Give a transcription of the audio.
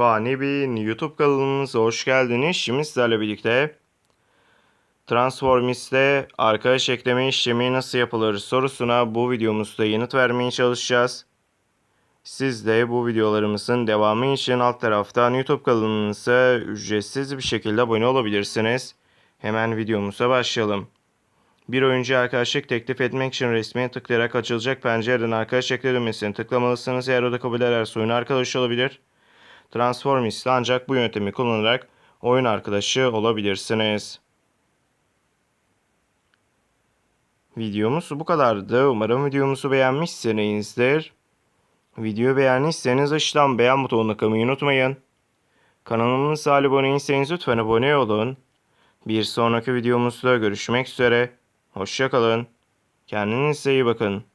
Fani Bey'in YouTube kanalımıza hoş geldiniz. Şimdi sizlerle birlikte Transformis'te arkadaş ekleme işlemi nasıl yapılır sorusuna bu videomuzda yanıt vermeye çalışacağız. Siz de bu videolarımızın devamı için alt taraftan YouTube kanalımıza ücretsiz bir şekilde abone olabilirsiniz. Hemen videomuza başlayalım. Bir oyuncu arkadaşlık teklif etmek için resmiye tıklayarak açılacak pencereden arkadaş ekle tıklamalısınız. Eğer o da kabul ederse oyun arkadaşı olabilir. Transformis'te ancak bu yöntemi kullanarak oyun arkadaşı olabilirsiniz. Videomuz bu kadardı. Umarım videomuzu beğenmişsinizdir. Videoyu beğendiyseniz aşağıdan beğen butonuna kılmayı unutmayın. Kanalımıza abone değilseniz lütfen abone olun. Bir sonraki videomuzda görüşmek üzere. Hoşçakalın. Kendinize iyi bakın.